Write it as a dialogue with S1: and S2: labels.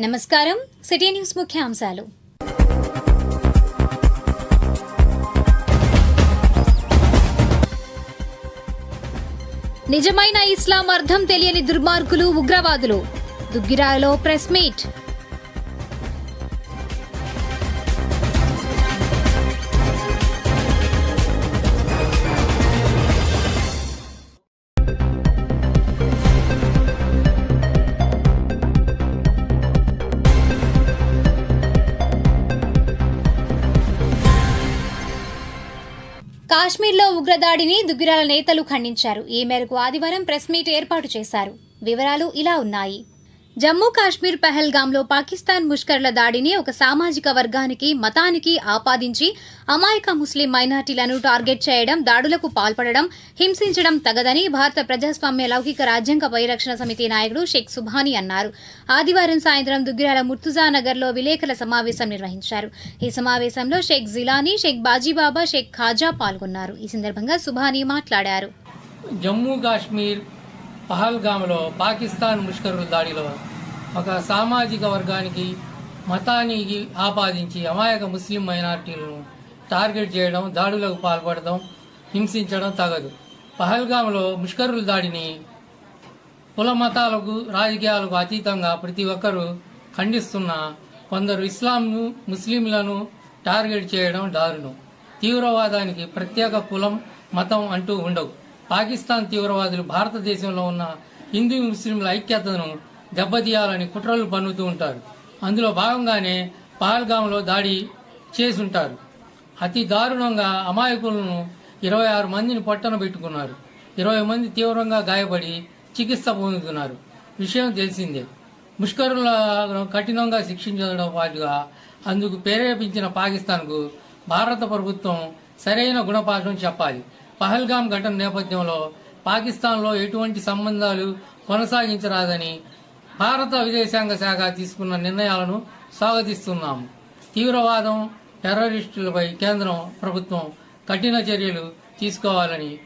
S1: నమస్కారం. City news ముఖ్యాంశాలు. నిజమైన ఇస్లాం అర్థం తెలియని దుర్మార్గులు ఉగ్రవాదులు. దుగ్గిరాలో ప్రెస్ మీట్. కాశ్మీర్లో ఉగ్రదాడిని దుగ్గిరాల నేతలు ఖండించారు. ఈ మేరకు ఆదివారం ప్రెస్ మీట్ ఏర్పాటు చేశారు. వివరాలు ఇలా ఉన్నాయి. జమ్మూ కాశ్మీర్ పహల్గాంలో పాకిస్తాన్ ముష్కర్ల దాడిని ఒక సామాజిక వర్గానికి మతానికి ఆపాదించి అమాయక ముస్లిం మైనార్టీలను టార్గెట్ చేయడం దాడులకు పాల్పడడం హింసించడం తగదని భారత ప్రజాస్వామ్య లౌకిక రాజ్యాంగ పరిరక్షణ సమితి నాయకుడు షేక్ సుభాని అన్నారు. ఆదివారం సాయంత్రం దుగ్గిరాల ముర్తుజానగర్లో విలేకరుల సమావేశం నిర్వహించారు. ఈ సమావేశంలో షేక్ జిలానీ షేక్ బాజీబాబా షేక్ ఖాజా పాల్గొన్నారు. ఈ సందర్భంగా సుభాని మాట్లాడారు.
S2: జమ్మూ కాశ్మీర్ పహల్గామ్లో పాకిస్తాన్ ముష్కరుల దాడిలో ఒక సామాజిక వర్గానికి మతానికి ఆపాదించి అమాయక ముస్లిం మైనార్టీలను టార్గెట్ చేయడం దాడులకు పాల్పడడం హింసించడం తగదు. పహల్గామ్లో ముష్కరుల దాడిని కుల మతాలకు రాజకీయాలకు అతీతంగా ప్రతి ఒక్కరూ ఖండిస్తున్న కొందరు ఇస్లాంను ముస్లింలను టార్గెట్ చేయడం దారుణం. తీవ్రవాదానికి ప్రత్యేక కులం మతం అంటూ ఉండవు. పాకిస్తాన్ తీవ్రవాదులు భారతదేశంలో ఉన్న హిందూ ముస్లింల ఐక్యతను దెబ్బతీయాలని కుట్రలు పన్నుతూ ఉంటారు. అందులో భాగంగానే పహల్గాంలో దాడి చేసుంటారు అతి దారుణంగా అమాయకులను ఇరవై ఆరు మందిని పొట్టన పెట్టుకున్నారు. ఇరవై మంది తీవ్రంగా గాయపడి చికిత్స పొందుతున్నారు. విషయం తెలిసిందే. ముష్కరులను కఠినంగా శిక్షించడం పాటుగా అందుకు ప్రేరేపించిన పాకిస్తాన్కు భారత ప్రభుత్వం సరైన గుణపాఠం చెప్పాలి. పహల్గాం ఘటన నేపథ్యంలో పాకిస్తాన్లో ఎటువంటి సంబంధాలు కొనసాగించరాదని భారత విదేశాంగ శాఖ తీసుకున్న నిర్ణయాలను స్వాగతిస్తున్నాము. తీవ్రవాదం టెర్రరిస్టులపై కేంద్రం ప్రభుత్వం కఠిన చర్యలు తీసుకోవాలని